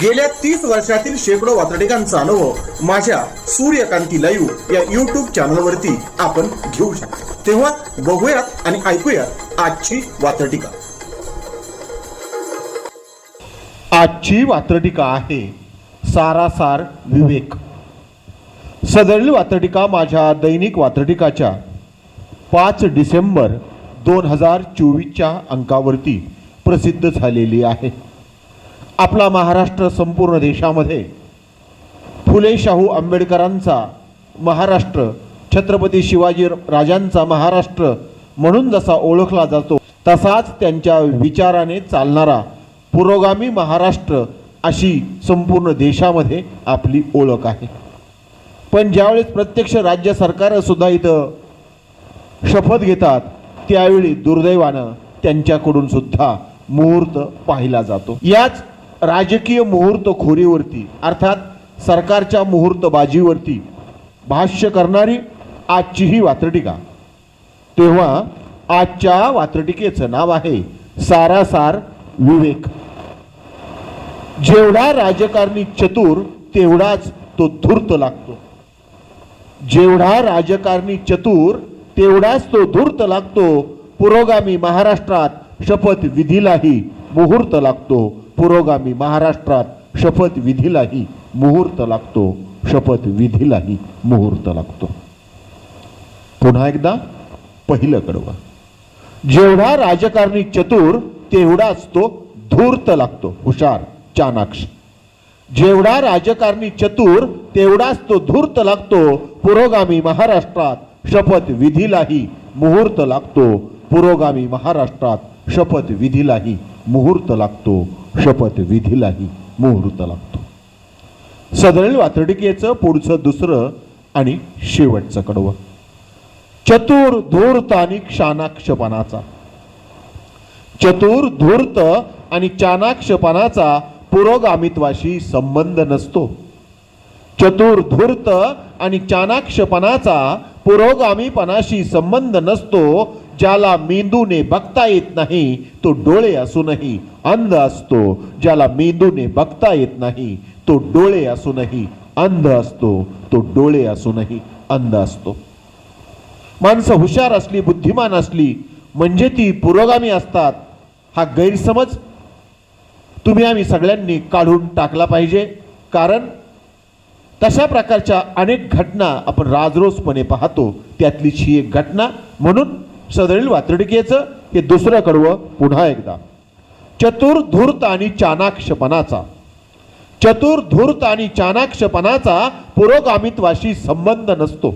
गेल्या तीस वर्षातील शेकडो वातडिकांचा अनुभव माझ्या सूर्यकांती लाईव्ह या युट्यूब चॅनलवरती आपण घेऊ शकतो. तेव्हा बघूयात आणि ऐकूयात आजची वातडिका आजची वात्रटिका आहे सारासार विवेक. सदरील वात्रटिका माझ्या दैनिक वात्रटिकाच्या पाच डिसेंबर दोन हजार चोवीसच्या अंकावरती प्रसिद्ध झालेली आहे. आपला महाराष्ट्र संपूर्ण देशामध्ये फुले शाहू आंबेडकरांचा महाराष्ट्र छत्रपती शिवाजी राजांचा महाराष्ट्र म्हणून जसा ओळखला जातो तसाच त्यांच्या विचाराने चालणारा पुरोगामी महाराष्ट्र अशी संपूर्ण देशामध्ये आपली ओळख आहे. पण ज्यावेळेस प्रत्यक्ष राज्य सरकारसुद्धा इथं शपथ घेतात त्यावेळी दुर्दैवानं त्यांच्याकडून सुद्धा मुहूर्त पाहिला जातो. याच राजकीय मुहूर्त खोरीवरती अर्थात सरकारच्या मुहूर्तबाजीवरती भाष्य करणारी आजची ही वात्रटिका. तेव्हा आजच्या वात्रटिकेचं नाव आहे सारासार विवेक. जेवढा राजकारणी चतुर तेवढाच तो धूर्त लागतो. जेवढा राजकारणी चतुर तेवढाच तो धूर्त लागतो. पुरोगामी महाराष्ट्रात शपथ विधीलाही मुहूर्त लागतो. पुरोगामी महाराष्ट्रात शपथ विधीलाही मुहूर्त लागतो. शपथ विधीलाही मुहूर्त लागतो. पुन्हा एकदा पहिलं कडवं. जेवढा राजकारणी चतुर तेवढाच तो धूर्त लागतो हुशार चाणाक्ष. जेवढा राजकारणी चतुर तेवढाच तो धूर्त लागतो पुरोगामी महाराष्ट्रात शपथ विधीलाही मुहूर्त लागतो पुरोगामी महाराष्ट्रात शपथ विधीलाही मुहूर्त लागतो शपथविधीलाही मुहूर्त लागतो. सदरेल वातडिकेचं पुढचं दुसरं आणि शेवटचं कडवं. चतुर धूर्त आणि क्षानाक्षपणाचा चतुर धूर्त आणि चाणाक्षपणाचा पुरोगामित्वाशी संबंध नसतो. चतुर धूर्त आणि चाणाक्षपणाचा पुरोगामीपणाशी संबंध नसतो ज्याला मेंदूने बघता येत नाही तो डोळे असूनही अंध असतो. ज्याला मेंदूने बघता येत नाही तो डोळे असूनही अंध असतो. तो डोळे असूनही अंध असतो. माणसं हुशार असली बुद्धिमान असली म्हणजे ती पुरोगामी असतात. हा गैरसमज तुम्ही आम्ही सगळ्यांनी काढून टाकला पाहिजे. कारण तशा प्रकारच्या अनेक घटना आपण राजरोसपणे पाहतो. त्यातलीच ही एक घटना. म्हणून सदरील वात्रटिकेचं हे दुसरं कडवं पुन्हा एकदा. चतुर धूर्त आणि चाणाक्षपणाचा. चतुर धूर्त आणि चाणाक्षपणाचा पुरोगामित्वाशी संबंध नसतो.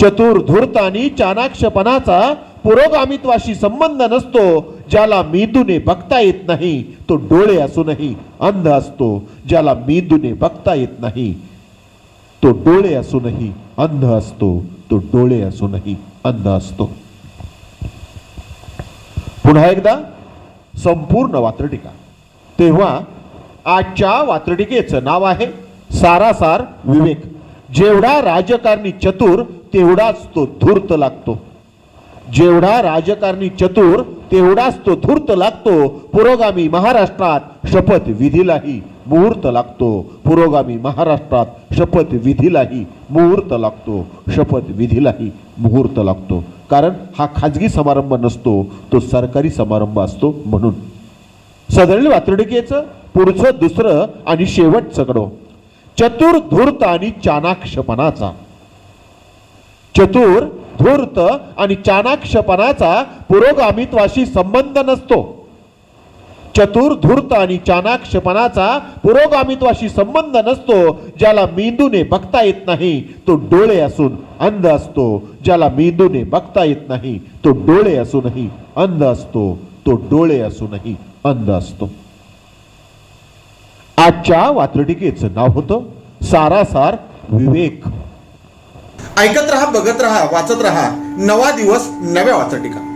चतुर धूर्त आणि चाणाक्षपणाचा पुरोगामित्वाशी संबंध नसतो ज्याला मेंदूने बघता येत नाही तो डोळे असूनही अंध असतो. ज्याला मेंदूने बघता येत नाही तो डोळे असूनही अंध असतो. तो डोळे असूनही अंध असतो. पुन्हा एकदा संपूर्ण वात्रटिका. तेव्हा आजच्या वात्रटिकेचं नाव आहे सारासार विवेक. जेवढा राजकारणी चतुर तेवढाच तो धूर्त लागतो. जेवढा राजकारणी चतुर तेवढाच तो धूर्त लागतो. पुरोगामी महाराष्ट्रात शपथ विधीलाही. मुहूर्त लागतो. पुरोगामी महाराष्ट्रात शपथ विधीलाही मुहूर्त लागतो. शपथ विधीलाही मुहूर्त लागतो. कारण हा खाजगी समारंभ नसतो तो सरकारी समारंभ असतो म्हणून. सदरील वातुर्डिकेचं पुढचं दुसरं आणि शेवटचं कडो चतुर धूर्त आणि चाणाक्षपणाचा. चतुर धूर्त आणि चाणाक्षपणाचा पुरोगामित्वाशी संबंध नसतो. चतुर धूर्त आणि चाणाक्षपणाचा पुरोगामित्वाशी संबंध नसतो ज्याला मेंदूने बघता येत नाही तो डोळे असून अंध असतो. ज्याला मेंदूने बघता येत नाही तो डोळे असूनही अंध असतो. तो डोळे असूनही अंध असतो. आजच्या वात्रटिकेचं नाव होतं सारासार विवेक. ऐकत रहा बघत रहा वाचत रहा. नवा दिवस नव्या वाचटिका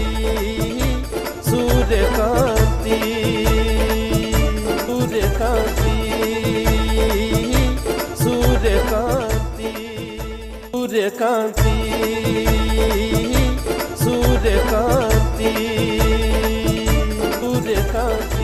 सूर्यकांती सूर्यकांती सूर्यकांती.